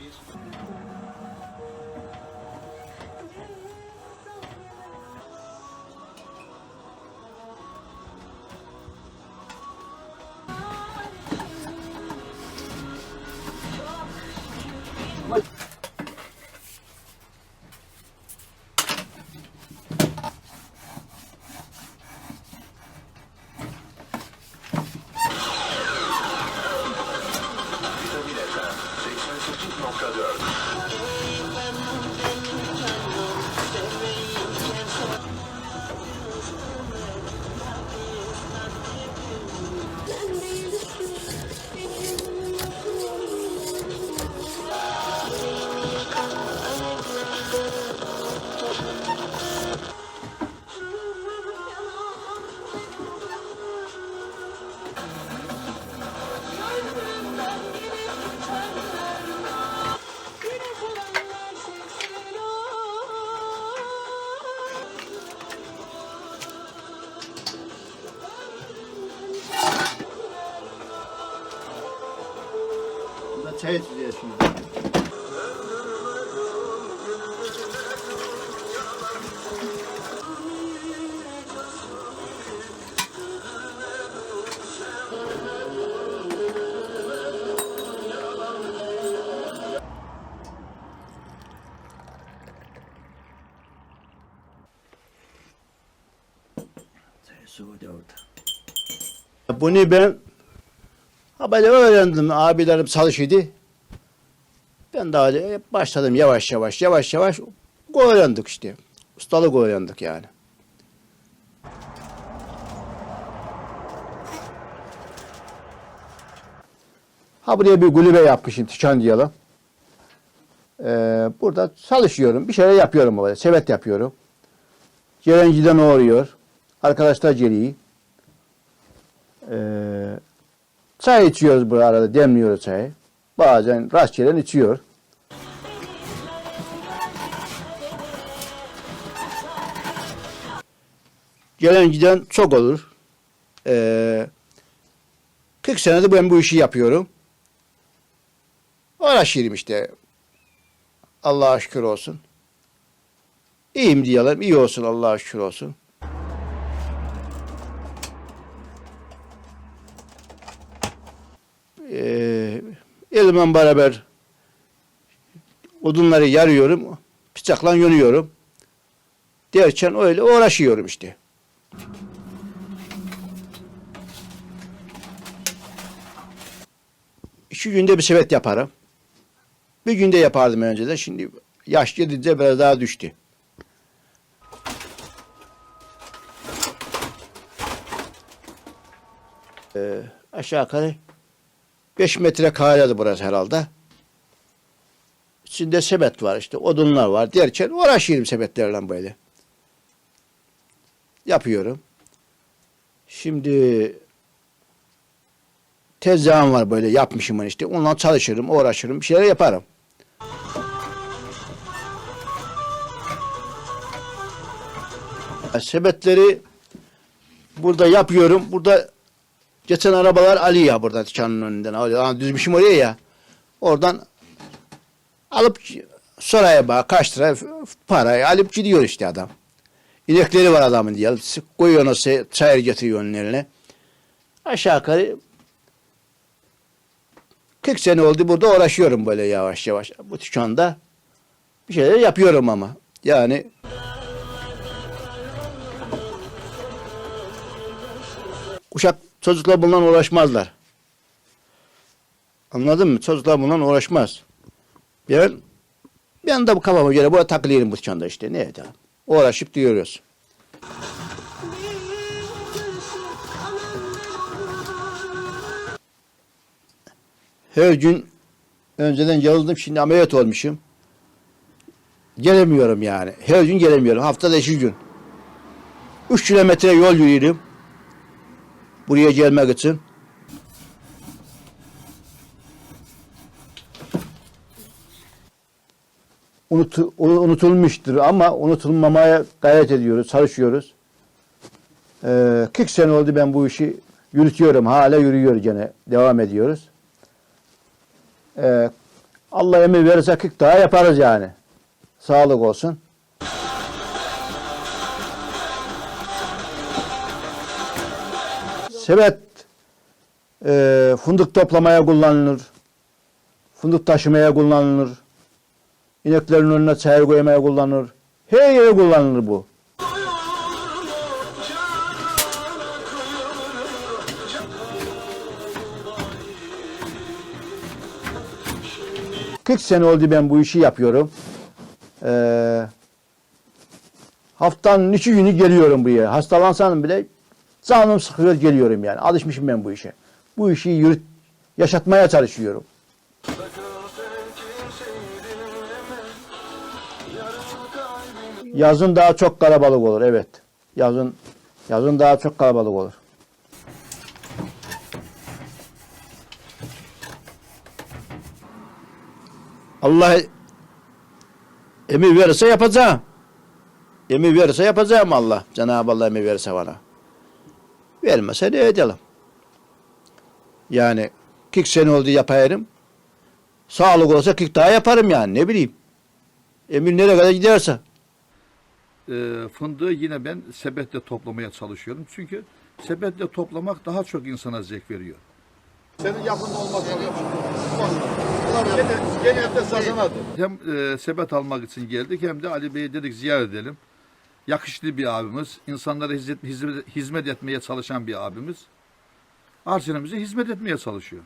bir Stabileta çay içeceğiz şimdi. Bunu ben böyle öğrendim. Abilerim çalışıyordu. Ben öyle başladım yavaş yavaş yavaş yavaş öğrendik işte. Ustalık öğrendik yani. Ha buraya bir kulübe yapmışım Tikan diyelim. Ee, burada çalışıyorum. Bir şeyler yapıyorum böyle. Sevet yapıyorum. Cerenciden uğruyor. Arkadaşlar geliyor. Ee, çay içiyoruz bu arada. Demliyoruz çayı. Bazen rastgele içiyor. Gelen giden çok olur. Ee, 40 senedir ben bu işi yapıyorum. Uğraşıyorum işte. Allah'a şükür olsun. İyiyim diyelim. iyi olsun Allah'a şükür olsun. Ee, elimle beraber odunları yarıyorum. Bıçakla yönüyorum. Derken öyle uğraşıyorum işte. İki günde bir sevet yaparım. Bir günde yapardım önceden. Şimdi yaş gidince biraz daha düştü. Ee, aşağı yukarı 5 metre karedir burası herhalde. İçinde sebet var işte odunlar var derken uğraşıyorum sebetlerle böyle. Yapıyorum. Şimdi tezgahım var böyle yapmışım işte. Onunla çalışırım, uğraşırım, bir şeyler yaparım. Sebetleri burada yapıyorum. Burada geçen arabalar alıyor buradan dükkanın önünden. Ha, düzmüşüm oraya ya. Oradan alıp soraya bak kaç lira parayı alıp gidiyor işte adam. İnekleri var adamın diye. Koyuyor se- çayır getiriyor onun eline. Aşağı yukarı 40 sene oldu burada uğraşıyorum böyle yavaş yavaş. Bu dükkanda bir şeyler yapıyorum ama. Yani Uşak çocuklar bundan uğraşmazlar. Anladın mı? Çocuklar bundan uğraşmaz. Ben ben de bu kafama göre burada takılıyorum bu dükkanda işte. Ne edeyim? Uğraşıp diyoruz. Her gün önceden yazıldım şimdi ameliyat olmuşum. Gelemiyorum yani. Her gün gelemiyorum. Haftada iki gün. Üç kilometre yol yürüyorum. Buraya gelmek için. Unutu- unutulmuştur ama unutulmamaya gayret ediyoruz, çalışıyoruz. Ee, 40 sene oldu ben bu işi yürütüyorum. Hala yürüyor gene. Devam ediyoruz. Ee, Allah emir verirse 40 daha yaparız yani. Sağlık olsun. Sebet e, fındık toplamaya kullanılır. Fındık taşımaya kullanılır. İneklerin önüne çayır koymaya kullanılır. Her yere kullanılır bu. ...40 sene oldu ben bu işi yapıyorum. Ee, haftanın iki günü geliyorum buraya. Hastalansam bile canım sıkıyor geliyorum yani. Alışmışım ben bu işe. Bu işi yürüt, yaşatmaya çalışıyorum. Yazın daha çok kalabalık olur evet. Yazın yazın daha çok kalabalık olur. Allah emir verirse yapacağım. Emir verirse yapacağım Allah. Cenab-ı Allah emir verirse bana. Vermese ne edelim? Yani 40 sene oldu yapayım. Sağlık olsa 40 daha yaparım yani ne bileyim. Emir nereye kadar giderse. e, fındığı yine ben sepetle toplamaya çalışıyorum. Çünkü sepetle toplamak daha çok insana zevk veriyor. Senin yakında Gene, genelde sazanadır. Hem e, sepet almak için geldik hem de Ali Bey'i dedik ziyaret edelim. Yakışıklı bir abimiz, insanlara hizmet, hizmet, etmeye çalışan bir abimiz. Arsenimize hizmet etmeye çalışıyor.